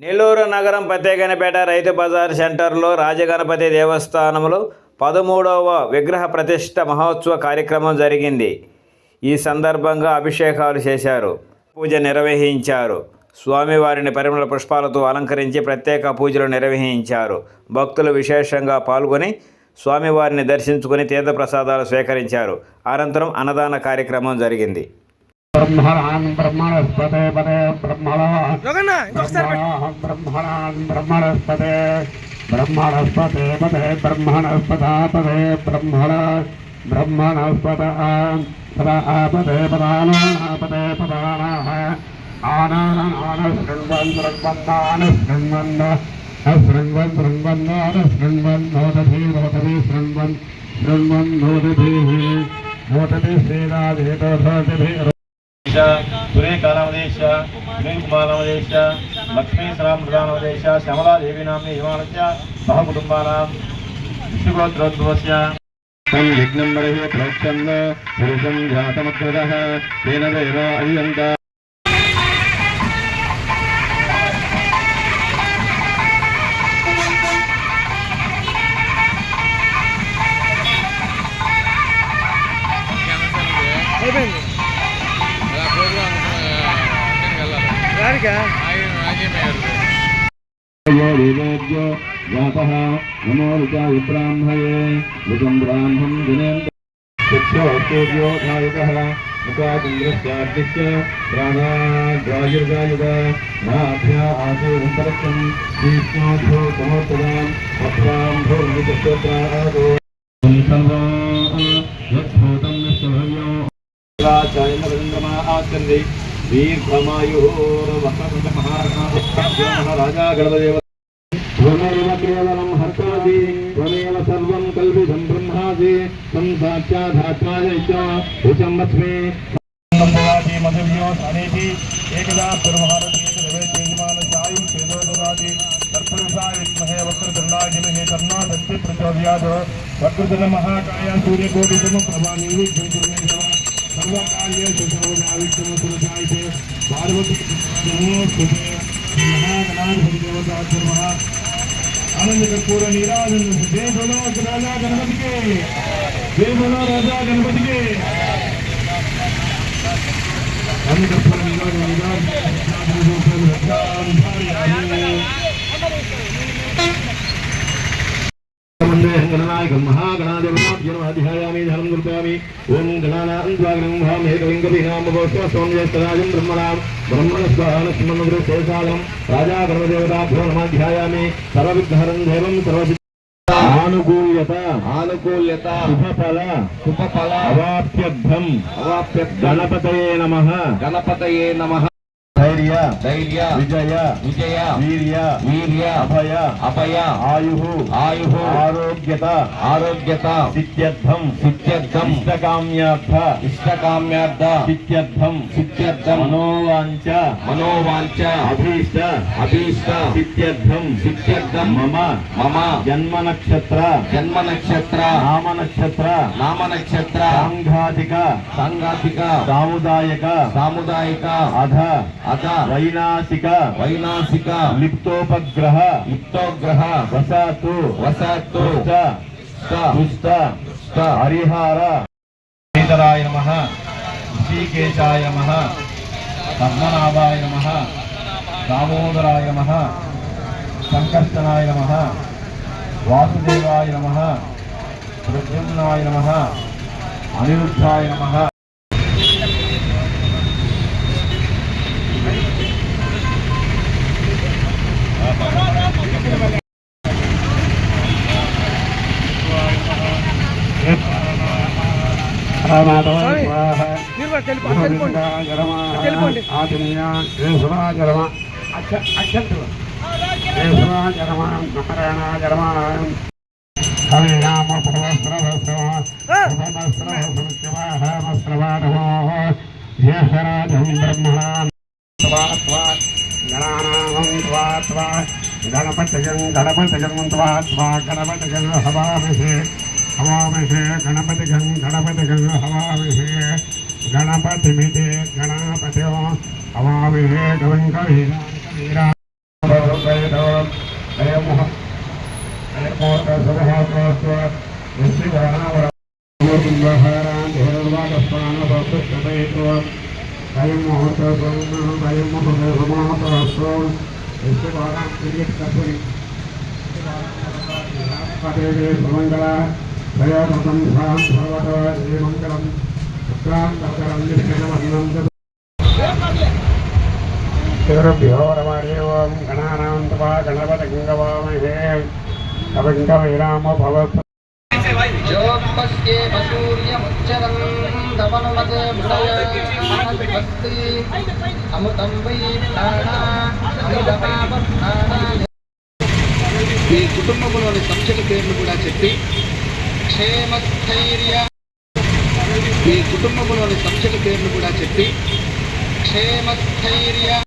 నెల్లూరు నగరం ప్రత్యేకనపేట రైతు బజార్ సెంటర్లో రాజగణపతి దేవస్థానంలో పదమూడవ విగ్రహ ప్రతిష్ట మహోత్సవ కార్యక్రమం జరిగింది. ఈ సందర్భంగా అభిషేకాలు చేశారు. పూజ నిర్వహించారు. స్వామివారిని పరిమళ పుష్పాలతో అలంకరించి ప్రత్యేక పూజలు నిర్వహించారు. భక్తులు విశేషంగా పాల్గొని స్వామివారిని దర్శించుకుని తీర్థప్రసాదాలు స్వీకరించారు. అనంతరం అన్నదాన కార్యక్రమం జరిగింది. ब्रह्मण ब्रह्मणस्पते पदे ब्रह्मण। ब्रह्मणान् ब्रह्मणस्पदे। ब्रह्मणस्पते पदे ब्रह्मणस्पदा पदे ब्रह्मण। ब्रह्मणस्पद पदा आपदे पदानापदे पदानाः। आनानानशृण्वन् शृण्वन् शृण्वन् शृण्वन्नान शृण्वन् नोदभि नोदभि शृण्वन् शृण्वन् नोदभिः శృణ్వన్ నోదధీ నోదధీ శ్రీరాజేతోధీ సురేకానామదేశ సునీల్ కుమారనామదేశ నామ్ని హిమాలయ సహకుటుంబానాం. విష్ణుగోత్రోద్భవస్య. తం యజ్ఞం బలిః ప్రోక్షం పురుషం జాతమగ్రద తేన దేవ అయ్యంత. దేవేభ్యో జాతః నమో రుచాయ బ్రాహ్మయే రుచం బ్రాహ్మం జనేంద్ర చక్షోర్తేభ్యో ధాయుకः ముఖాచంద్రస్యాగ్నిశ్చ ప్రాణాగ్రాయుర్గాయుగ నాభ్యా ఆశీర్వంతరక్షం శ్రీష్ణాభ్యో సమోత్తరాం అప్రాం భూమిచక్రాదో యద్భూతం నిశ్చభవ్యం ఆచంది దీర్ఘమాయురాజా గణదేవ त्वमेव केवलं हर्तासि त्वमेव सर्वं कल्पितं ब्रह्मासि तं साक्षाधात्माय एकदा सर्वभारतीयमानचायुं चेदोददाति तत्पुरुषा विद्महे वक्रतुण्डाजिमहे कर्णाशक्ति प्रचोदयात्। वक्रतुण्डमहाकाया सूर्यकोटिसमप्रभा निर्विघ्नकुर्मे पार्वती ఆనందక కూర నిరాజన్ జయ బోలో రాజా గణపతికి జయ బోలో రాజా గణపతికి ఆనందక కూర నిరాజన్ నిరాజన్ வந்து எங்கள் நாயகம் மகாகணாதிபதி के जय बोलो राजा गणपति के आनंद कर्पूर नीराजन गणनायकं महागणादेवताभ्यनमाध्यायामि धनं कृपयामि ॐ गणानान्त्वाग्नं भामे कविङ्गभिनामभोस्वं ज्येष्ठराजं ब्रह्मणां ब्रह्मणस्वानस्मन्मधुरशेषालं राजा गणदेवताभ्यो नमाध्यायामि सर्वविघ्नहरं देवं सर्व ఆనుకూల్యత ఆనుకూల్యత శుభఫల శుభఫల అవాప్యర్థం అవాప్యర్థం గణపతయే నమః గణపతయే నమః ధైర్య ధైర్య విజయ విజయ వీర్య వీర్య అభయ అభయ ఆయు ఆయు ఆరోగ్యత ఆరోగ్యత సిద్ధ్యర్థం సిద్ధ్యర్థం ఇష్టకామ్యార్థ ఇష్టకామ్యార్థ సిద్ధ్యర్థం సిద్ధ్యర్థం మనోవాంచ మనోవాంచ అభీష్ట అభీష్ట సిద్ధ్యర్థం సిద్ధ్యర్థం మమ మమ జన్మ నక్షత్ర జన్మ నక్షత్ర నామ నక్షత్ర నామ నక్షత్ర సాంఘాతిక సాంఘాతిక సాముదాయక సాముదాయక అధ వైనాసిక వైనాసిక లిప్తోపగ్రహ లిప్తోగ్రహ వసాతు వసాతు దుష్ట హరిహార. శ్రీధరాయ నమ ఋషికేశాయ నమ పద్మనాభాయ నమ దామోదరాయ నమ సంకర్షణాయ నమ వాసుదేవాయ నమ ప్రద్యుమ్నాయ నమ అనిరుద్ధాయ నమ. జ్యేష్ఠరాజం బ్రహ్మణాన్ గణపతిగం గణపతిగం త్వా త్వా గణపతిగం హవామిషే హవామిషే గణపతిగం గణపతిగం హవామిషే గణపతిమితే గణపతి హవామిషే గవం కవీరా కవీరా అయం అయమోర్కసరహాత్మస్వ నిశ్చితానావర మూర్తింగహారాన్ ధేరవాదస్వానవస్వైత్వ అయం ముహూర్తస్వం అయం ముహూర్తసమాహతస్వం నిశ్చితానాం సుమంగళ శ్రీమంగళం గణపతి గంగవామహే. కవింగవైరామ భవత్ जोपस्येव सूर्यमुच्चरं तवनुमते मृडयस्ति अमृतं वै प्राणा अमृतपापप्राणा మీ కుటుంబంలోని సభ్యుల పేర్లు కూడా చెప్పి క్షేమస్థైర్య మీ కుటుంబంలోని సభ్యుల పేర్లు కూడా చెప్పి క్షేమస్థైర్య